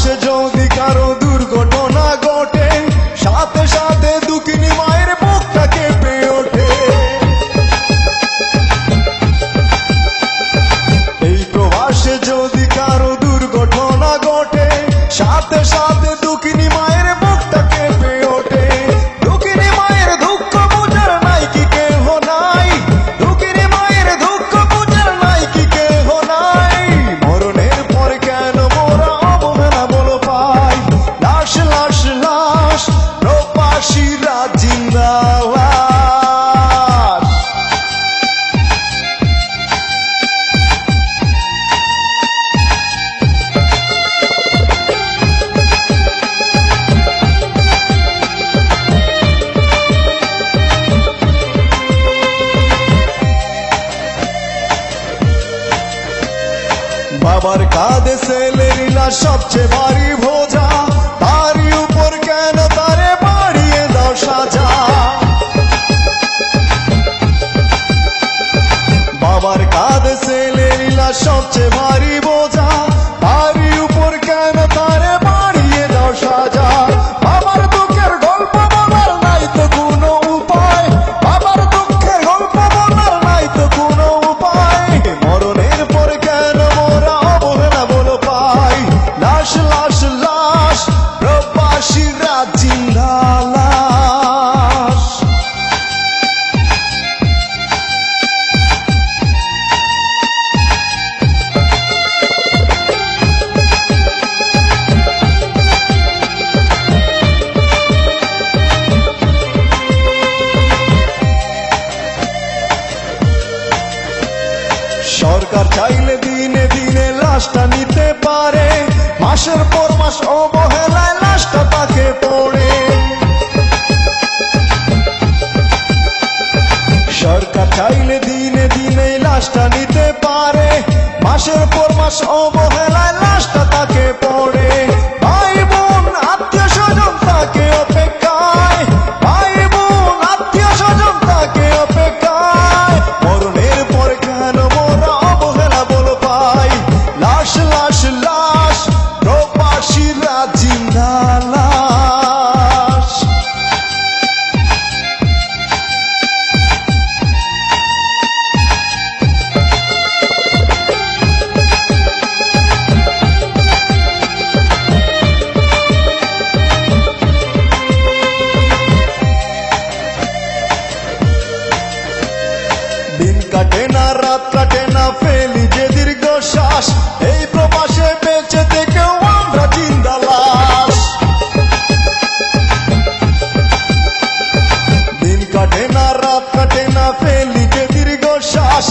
عاشق جو دو खबर का से ले लीला सबसे भारी भोजा লাশটা নিতে পারে। মাসের পর মাস অবহেলায় লাশটা তাকে পড়ে। সরকার চাইলে দিনে দিনে লাশটা নিতে পারে। মাসের পর মাস অবহেলায় লাশটা তাকে দিন কাটে না, রাত কাটে না, ফেলি যে দীর্ঘ শ্বাস এই প্রবাসে বেঁচে থেকেও আমরা জিন্দালাস দিন কাটে না, রাত কাটে না, ফেলি যে দীর্ঘ শ্বাস